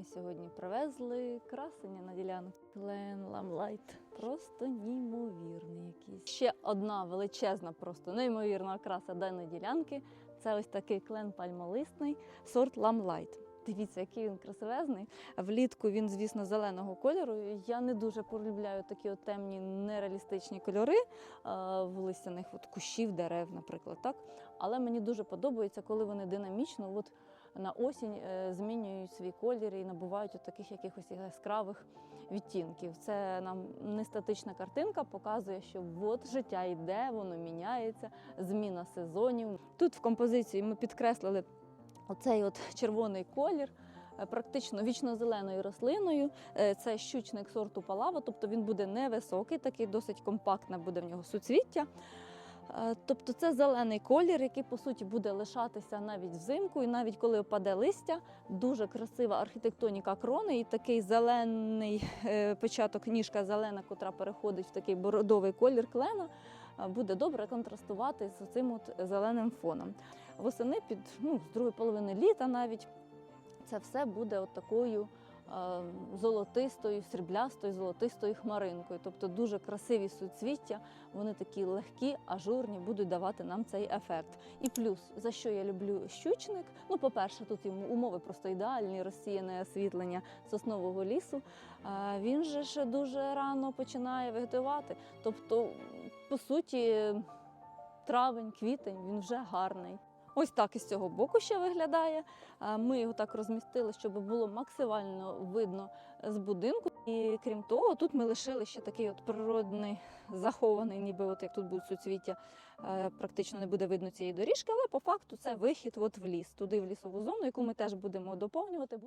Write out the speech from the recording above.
Ми сьогодні привезли красення на ділянку. Клен Ламлайт. Просто неймовірний якийсь. Ще одна величезна, просто неймовірна окраса даної ділянки. Це ось такий клен пальмолисний, сорт Ламлайт. Дивіться, який він красивезний. Влітку він, звісно, зеленого кольору. Я не дуже полюбляю такі от темні нереалістичні кольори е, в листяних от кущів, дерев, наприклад. Так? Але мені дуже подобається, коли вони динамічно от на осінь е, змінюють свій колір і набувають от таких якихось яскравих відтінків. Це нам не статична картинка, показує, що от життя йде, воно міняється, зміна сезонів. Тут в композиції ми підкреслили оцей от червоний колір. е, Практично вічно-зеленою рослиною. Е, Це щучник сорту палава, тобто він буде невисокий, такий досить компактне буде в нього суцвіття. Е, Тобто це зелений колір, який по суті буде лишатися навіть взимку, і навіть коли опаде листя, дуже красива архітектоніка крони, і такий зелений е, початок, ніжка зелена, котра переходить в такий бородовий колір клена, е, буде добре контрастувати з цим от зеленим фоном. Восени під ну, з другої половини літа навіть це все буде от такою золотистою, сріблястою, золотистою хмаринкою. Тобто дуже красиві суцвіття, вони такі легкі, ажурні, будуть давати нам цей ефект. І плюс, за що я люблю щучник. Ну, по-перше, тут йому умови просто ідеальні, розсіяне освітлення соснового лісу. Е, Він же ж дуже рано починає вегетувати. Тобто, по суті, травень, квітень він вже гарний. Ось так із цього боку ще виглядає. Ми його так розмістили, щоб було максимально видно з будинку. І крім того, тут ми лишили ще такий от природний захований, ніби от як тут будуть суцвіття, е, практично не буде видно цієї доріжки, але по факту це вихід от в ліс, туди в лісову зону, яку ми теж будемо доповнювати.